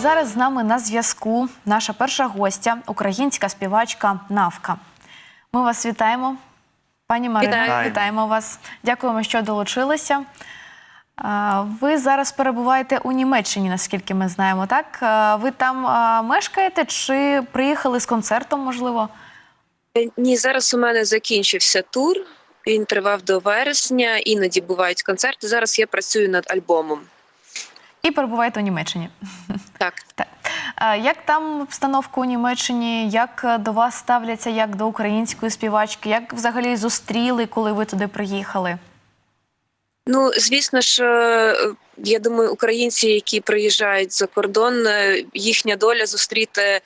Зараз з нами на зв'язку наша перша гостя, українська співачка Навка. Ми вас вітаємо. Пані Марино, Вітаю. вітаємо вас. Дякуємо, що долучилися. Ви зараз перебуваєте у Німеччині, наскільки ми знаємо, так? Ви там мешкаєте чи приїхали з концертом, можливо? Е, Ні, зараз у мене закінчився тур. Він тривав до вересня, іноді бувають концерти. Зараз я працюю над альбомом. І перебуваєте у Німеччині. Так. Так. Як там обстановка у Німеччині? Як е, до вас ставляться як до української співачки? Як взагалі зустріли, коли ви туди приїхали? Ну, звісно ж, е, я думаю, українці, які приїжджають за кордон, е, їхня доля зустріти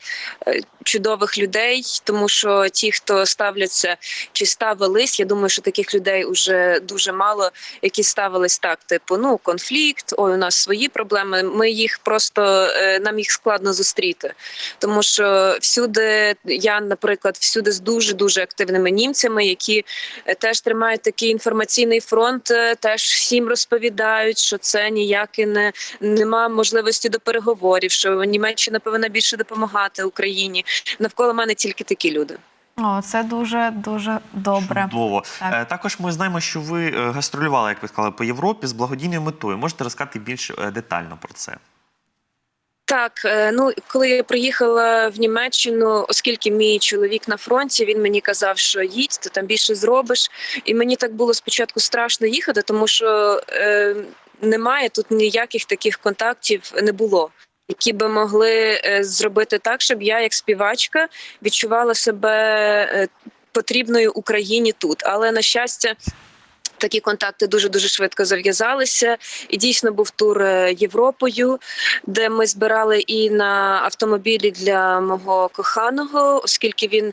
е, чудових людей, тому що ті, хто ставляться чи ставились, я думаю, що таких людей вже дуже мало, які ставились так: типу, ну конфлікт, ой, у нас свої проблеми. Ми їх просто е, нам їх складно зустріти, тому що всюди я, наприклад, всюди з дуже дуже активними німцями, які теж тримають такий інформаційний фронт, теж всім розповідають, що це ніяке не нема можливості до переговорів, що Німеччина повинна більше допомагати Україні. Навколо мене тільки такі люди. О, це дуже дуже добре. Чудово. Так. Е, Також ми знаємо, що ви е, гастролювали, як ви сказали, по Європі з благодійною метою. Можете розказати більш е, детально про це? Так, ну коли я приїхала в Німеччину, оскільки мій чоловік на фронті, він мені казав, що їдь, ти там більше зробиш. І мені так було спочатку страшно їхати, тому що е, немає тут ніяких таких контактів не було. Які би могли е, зробити так, щоб я, як співачка, відчувала себе е, потрібною Україні тут. Але на щастя, такі контакти дуже дуже швидко зав'язалися. І дійсно був тур е, Європою, де ми збирали і на автомобілі для мого коханого, оскільки він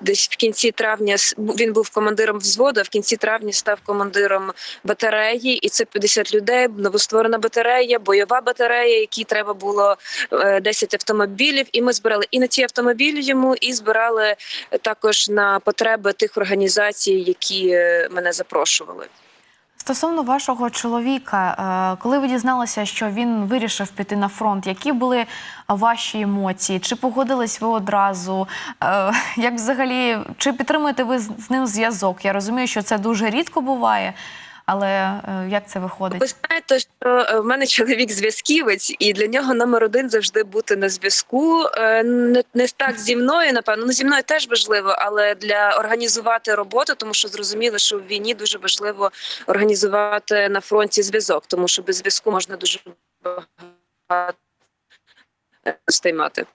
десь в кінці травня він був командиром взводу, а в кінці травня став командиром батареї, і це 50 людей, новостворена батарея, бойова батарея, якій треба було е, 10 автомобілів. І ми збирали і на ті автомобілі йому, і збирали також на потреби тих організацій, які е, мене запрошували. Стосовно вашого чоловіка, е, коли ви дізналися, що він вирішив піти на фронт, які були ваші емоції? Чи погодились ви одразу? Е, Як взагалі, чи підтримуєте ви з з ним зв'язок? Я розумію, що це дуже рідко буває, але е, як це виходить? Ви знаєте, що е, в мене чоловік зв'язківець, і для нього номер один завжди бути на зв'язку. Е, Не, не так зі мною, напевно. Ну зі мною теж важливо, але для організувати роботу, тому що зрозуміло, що в війні дуже важливо організувати на фронті зв'язок, тому що без зв'язку можна дуже багато стаймати.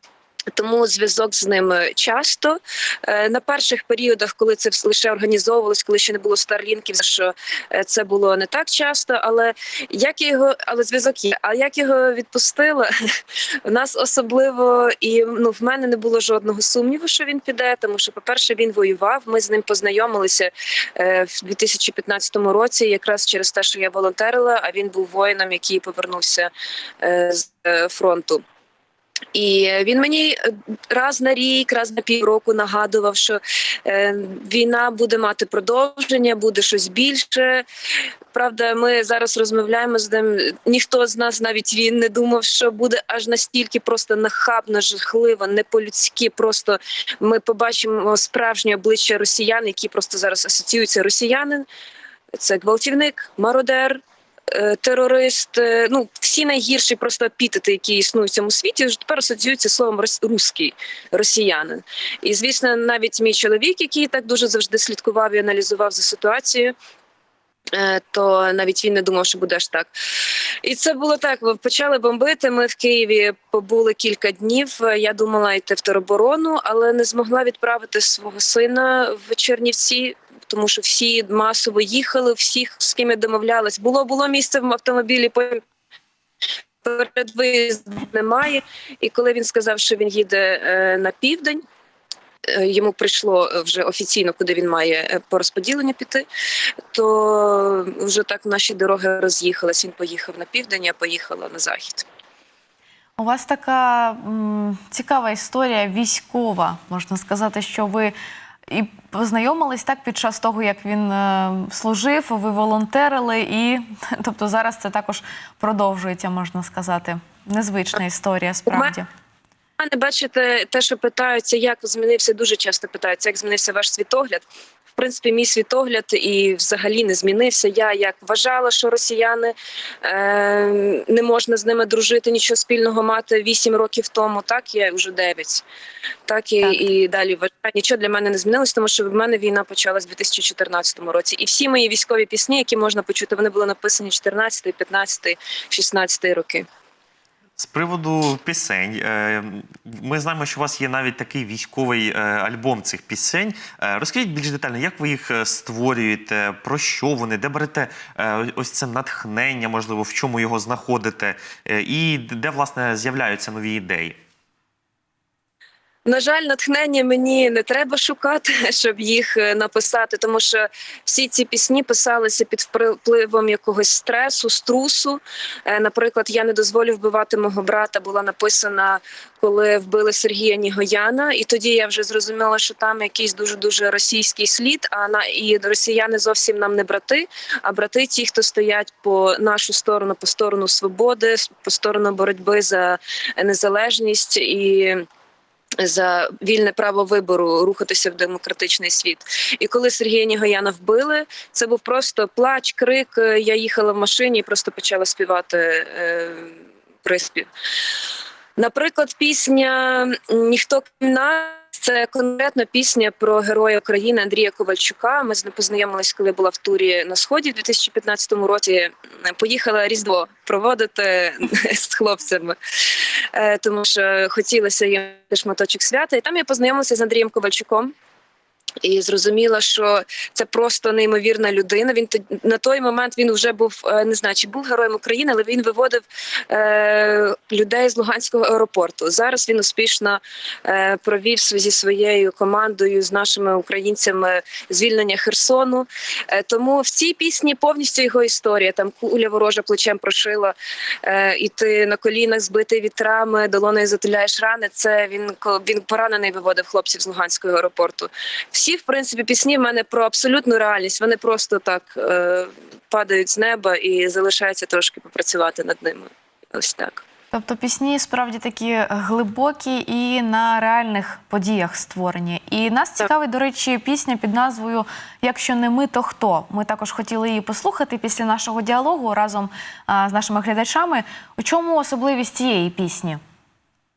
Тому зв'язок з ними часто Е, на перших періодах, коли це лише організовувалось, коли ще не було старлінків, що е, це було не так часто. Але як його, але зв'язок є. А як його відпустила, в нас особливо і ну в мене не було жодного сумніву, що він піде. Тому що, по-перше, він воював. Ми з ним познайомилися е, в 2015 році, якраз через те, що я волонтерила. А він був воїном, який повернувся е, з е, фронту. І він мені е, раз на рік, раз на півроку нагадував, що е, війна буде мати продовження, буде щось більше. Правда, ми зараз розмовляємо з ним. Ніхто з нас, навіть він, не думав, що буде аж настільки просто нахабно, жахливо, не по-людськи. Просто ми побачимо справжнє обличчя росіян, які просто зараз асоціюються росіянин. Це гвалтівник, мародер, терорист. е, Ну всі найгірші просто епітети, які існують в цьому світі, тепер асоціюються словом руський, росіянин. І звісно, навіть мій чоловік, який так дуже завжди слідкував і аналізував за ситуацією. е, То навіть він не думав, що буде аж так. І це було так. Почали бомбити. Ми в Києві побули кілька днів. Е, Я думала йти в тероборону, але не змогла відправити свого сина в Чернівці, тому що всі масово їхали, всіх з ким я домовлялась. Було було місце в автомобілі. Перед виїздом немає. І коли він сказав, що він їде е, на південь. е, Йому прийшло е, вже офіційно, куди він має е, по розподіленню піти, то вже так наші дороги роз'їхались. Він поїхав на південь, я поїхала на захід. У вас така м, цікава історія військова. Можна сказати, що ви і познайомились так під час того, як він е, служив, ви волонтерили, і тобто зараз це також продовжується, можна сказати. незвична історія, справді. А мене бачите, те, що питаються, як змінився, дуже часто питаються, як змінився ваш світогляд. В принципі, мій світогляд і взагалі не змінився. Я як вважала, що росіяни е, не можна з ними дружити, нічого спільного мати 8 років тому. Так я вже 9. Так і, Так. і далі вважаю. Нічого для мене не змінилось, тому що в мене війна почалась у 2014 році. І всі мої військові пісні, які можна почути, вони були написані 14, 15, 16 роки. З приводу пісень, е, ми знаємо, що у вас є навіть такий військовий е, альбом цих пісень. Е, Розкажіть більш детально, як ви їх створюєте, про що вони, де берете ось це натхнення, можливо, в чому його знаходите, і де власне з'являються нові ідеї. На жаль, натхнення мені не треба шукати, щоб їх е, написати, тому що всі ці пісні писалися під впливом якогось стресу, струсу. Е, Наприклад, я не дозволю вбивати мого брата була написана, коли вбили Сергія Нігояна, і тоді я вже зрозуміла, що там якийсь дуже дуже російський слід. А на і росіяни зовсім нам не брати, а брати ті, хто стоять по нашу сторону, по сторону свободи, по сторону боротьби за незалежність і за вільне право вибору рухатися в демократичний світ. І коли Сергія Нігояна вбили, це був просто плач, крик. Я їхала в машині і просто почала співати е, приспів. Наприклад, пісня Ніхто крім нас. Це конкретна пісня про героя України Андрія Ковальчука. Ми з ним познайомились, коли була в турі на сході в 2015 році. Поїхала Різдво проводити з хлопцями, Е, тому що хотілося їм шматочок свята. І там я познайомилася з Андрієм Ковальчуком. І зрозуміла, що це просто неймовірна людина. Він на той момент він вже був е, не знаю, чи був героєм України, але він виводив е, людей з Луганського аеропорту. Зараз він успішно е, провів зі своєю командою з нашими українцями звільнення Херсону. Е, тому в цій пісні повністю його історія. Там куля ворожа плечем прошила, е, і ти на колінах збитий вітрами, долоною затуляєш рани. Це він він поранений виводив хлопців з Луганського аеропорту. Всі, в принципі, пісні в мене про абсолютну реальність. Вони просто так е, падають з неба і залишається трошки попрацювати над ними. Ось так. Тобто пісні справді такі глибокі і на реальних подіях створені. І нас цікавить, до речі, пісня під назвою Якщо не ми, то хто. Ми також хотіли її послухати після нашого діалогу разом а, з нашими глядачами. У чому особливість цієї пісні?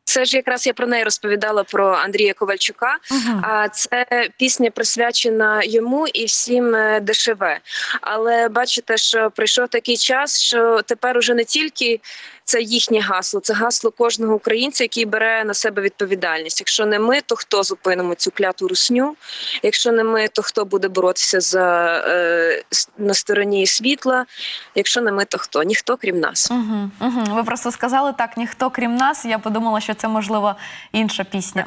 Це ж якраз я про неї розповідала про Андрія Ковальчука. Мгм. А це пісня присвячена йому і всім дешеве. Але бачите, що прийшов такий час, що тепер уже не тільки це їхнє гасло, це гасло кожного українця, який бере на себе відповідальність. Якщо не ми, то хто зупинимо цю кляту русню? Якщо не ми, то хто буде боротися за е, на стороні світла? Якщо не ми, то хто? Ніхто крім нас. Угу, угу. Ви просто сказали так, ніхто крім нас. Я подумала, що це можливо інша пісня.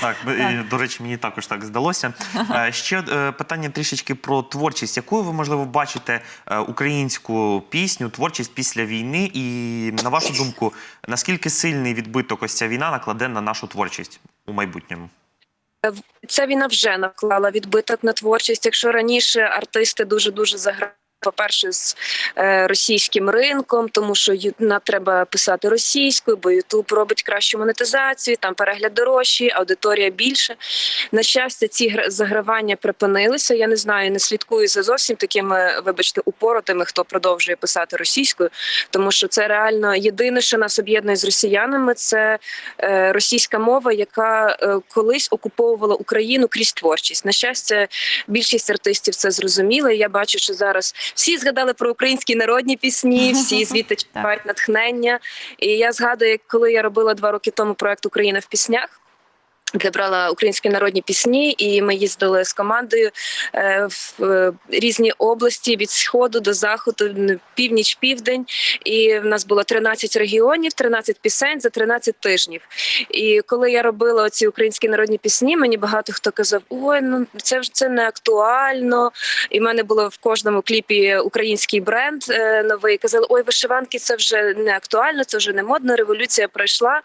Так, і, до речі, мені також так здалося. Е, Ще е, питання трішечки про творчість. Якою ви, можливо, бачите е, українську пісню, творчість після війни? І на вашу думку, наскільки сильний відбиток ось ця війна накладе на нашу творчість у майбутньому? Ця війна вже наклала відбиток на творчість. Якщо раніше артисти дуже дуже заграли. По-перше, з е, російським ринком, тому що на треба писати російською, бо Ютуб робить кращу монетизацію, там перегляд дорожчий, аудиторія більше. На щастя, ці гра- загравання припинилися. Я не знаю, не слідкую за зовсім такими, вибачте, упоротими, хто продовжує писати російською, тому що це реально єдине, що нас об'єднує з росіянами, це е, російська мова, яка е, колись окуповувала Україну крізь творчість. На щастя, більшість артистів це зрозуміли. Я бачу, що зараз всі згадали про українські народні пісні, всі звідти чекають натхнення. І я згадую, коли я робила два роки тому проект Україна в піснях. Де брала українські народні пісні, і ми їздили з командою е, в е, різні області від сходу до заходу, північ, південь. І в нас було 13 регіонів, 13 пісень за 13 тижнів. І коли я робила ці українські народні пісні, мені багато хто казав: ой, ну це ж це не актуально. І в мене було в кожному кліпі український бренд е, новий. Казали, ой, вишиванки, це вже не актуально, це вже не модно. Революція пройшла.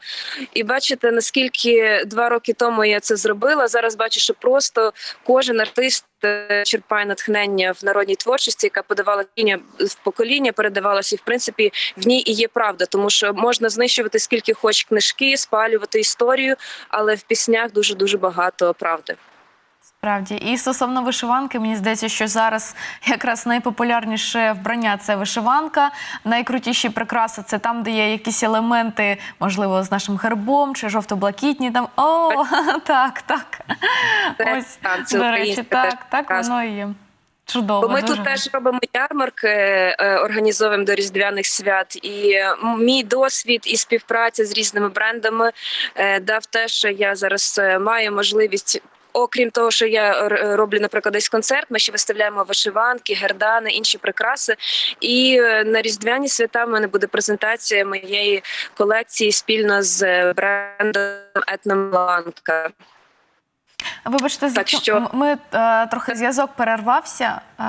І бачите, наскільки два роки роки тому я це зробила. Зараз бачу, що просто кожен артист е, черпає натхнення в народній творчості, яка подавала кіння в покоління, передавалася, і в принципі в ній і є правда, тому що можна знищувати скільки хоч книжки, спалювати історію, але в піснях дуже дуже багато правди. Справді, і стосовно вишиванки, мені здається, що зараз якраз найпопулярніше вбрання це вишиванка. Найкрутіші прикраси це там, де є якісь елементи, можливо, з нашим гербом чи жовто-блакитні. Там о, так, так. Це, Ось так, це до речі, так, так воно і є. Чудово. Бо ми дуже. тут теж робимо ярмарки, е, організовуємо до різдвяних свят. І е, мій досвід і співпраця з різними брендами е, дав те, що я зараз е, маю можливість. Окрім того, що я роблю, наприклад, десь концерт, ми ще виставляємо вишиванки, гердани, інші прикраси. І е, на різдвяні свята в мене буде презентація моєї колекції спільно з е, брендом Етномланка. Вибачте, Так що- ми е, трохи зв'язок перервався е,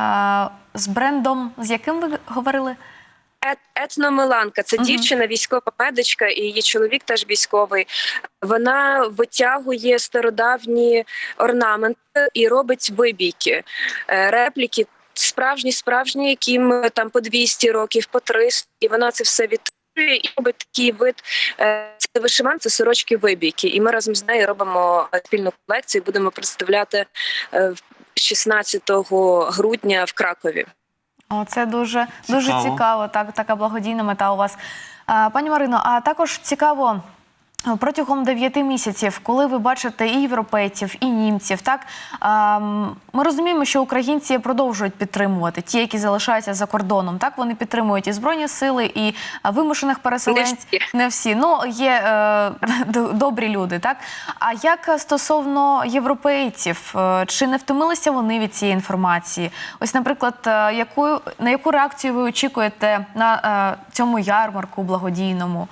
з брендом, з яким ви говорили? Ет- Етномиланка це Мгм. дівчина, військова медичка, і її чоловік теж військовий. Вона витягує стародавні орнаменти і робить вибійки, е, репліки. Справжні, справжні, яким там по 200 років, по 300, і вона це все відтворює і робить такий вид. е, Це вишиван, це сорочки вибійки. І ми разом з нею робимо е, спільну колекцію. Будемо представляти е, 16 грудня в Кракові. О, це дуже Цікаво. дуже цікаво. Так, така благодійна мета у вас. А, пані Марино, а також цікаво. Протягом 9 місяців, коли ви бачите і європейців, і німців, так ми розуміємо, що українці продовжують підтримувати ті, які залишаються за кордоном. Так вони підтримують і збройні сили, і вимушених переселенців. Не всі. Ну є е, добрі люди, так. А як стосовно європейців, е, чи не втомилися вони від цієї інформації? Ось, наприклад, е, яку на яку реакцію ви очікуєте на е, цьому ярмарку благодійному?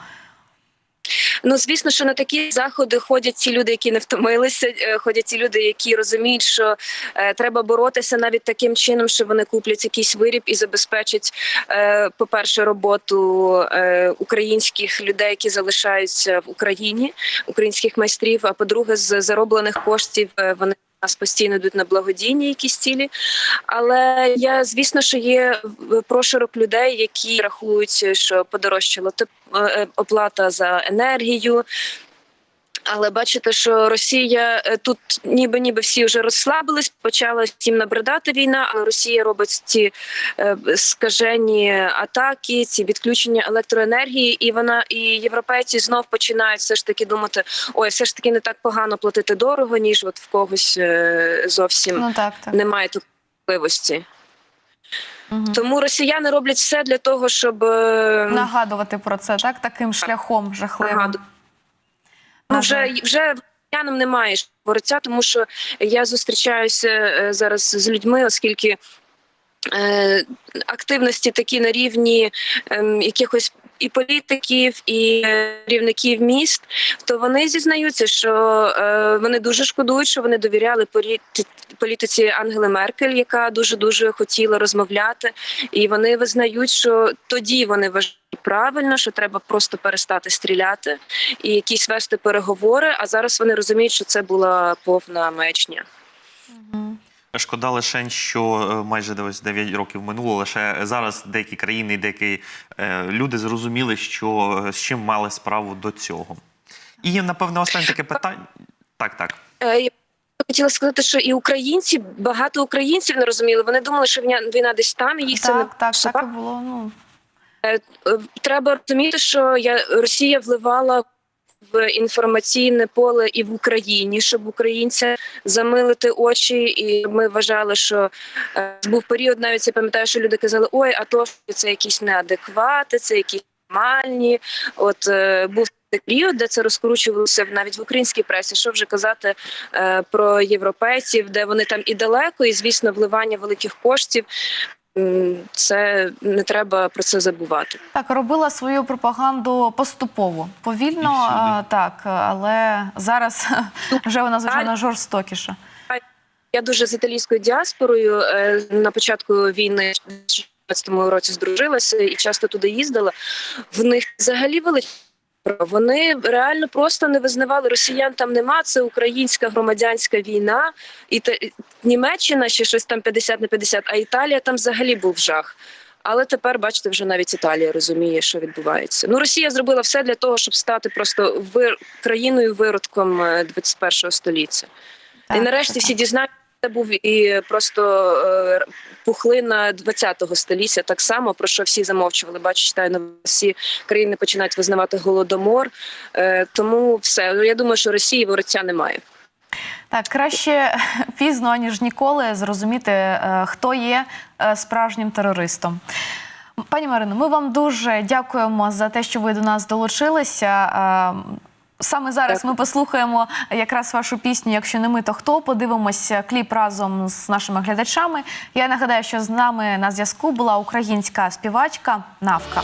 Ну, звісно, що на такі заходи ходять ті люди, які не втомилися. е, Ходять ті люди, які розуміють, що е, треба боротися навіть таким чином, що вони куплять якийсь виріб і забезпечать, е, по-перше, роботу е, українських людей, які залишаються в Україні, українських майстрів. А по-друге, з зароблених коштів вони. Нас постійно йдуть на благодійні якісь цілі, але я звісно, що є прошарок людей, які рахують, що подорожчала теп- е, оплата за енергію. Але бачите, що Росія е, тут ніби ніби всі вже розслабились, почала всім набридати війна, але Росія робить ці е, скажені атаки, ці відключення електроенергії, і вона і європейці знов починають все ж таки думати: ой, все ж таки не так погано платити дорого, ніж от в когось е, зовсім Ну так, так. немає такої можливості. Мгм. Тому росіяни роблять все для того, щоб Нагадувати про це, так таким шляхом жахливим. Нагаду- Ну, вже вже росіянам немає говориться, тому що я зустрічаюся е, зараз з людьми, оскільки е, активності такі на рівні ем, якихось. І політиків, і е, керівників міст, то вони зізнаються, що е, вони дуже шкодують, що вони довіряли політи- політиці Ангели Меркель, яка дуже дуже хотіла розмовляти, і вони визнають, що тоді вони вважають правильно, що треба просто перестати стріляти і якісь вести переговори. А зараз вони розуміють, що це була повна маячня. Мгм. Шкода лише, що е, майже ось 9 років минуло. Лише зараз деякі країни, і деякі е, люди зрозуміли, що е, з чим мали справу до цього. І напевне останнє таке питання. Так, так. Я хотіла сказати, що і українці багато українців не розуміли. Вони думали, що війна, війна десь там, і їх це не Так, так, так і було. Ну треба розуміти, що я Росія вливала в інформаційне поле і в Україні, щоб українця замилити очі. І ми вважали, що е, був період, навіть я пам'ятаю, що люди казали: ой, а то це якісь неадеквати, це якісь нормальні. От е, був такий період, де це розкручувалося навіть в українській пресі. Що вже казати е, про європейців, де вони там і далеко, і звісно, вливання великих коштів. Це не треба про це забувати. так робила свою пропаганду поступово, повільно, а, так, але зараз вже вона звичайно жорстокіша. Я дуже з італійською діаспорою е, на початку війни в 2014 році здружилася і часто туди їздила. В них взагалі величезний Вони реально просто не визнавали росіян. Там нема. Це українська громадянська війна, і те, Німеччина ще щось там 50 на 50, а Італія там взагалі був жах. Але тепер, бачите, вже навіть Італія розуміє, що відбувається. Ну, Росія зробила все для того, щоб стати просто вир... країною виродком е, 21 століття. Так, і нарешті це всі дізналися, це був і просто е, пухлина 20-го століття, так само про що всі замовчували. Бачу, читаю всі країни починають визнавати голодомор. Е, тому все Ну, я думаю, що Росії вороття немає. Так, краще пізно, аніж ніколи, зрозуміти, е, хто є справжнім терористом. Пані Марино, ми вам дуже дякуємо за те, що ви до нас долучилися. Саме зараз ми послухаємо якраз вашу пісню Якщо не ми, то хто подивимося кліп разом з нашими глядачами. Я нагадаю, що з нами на зв'язку була українська співачка Навка.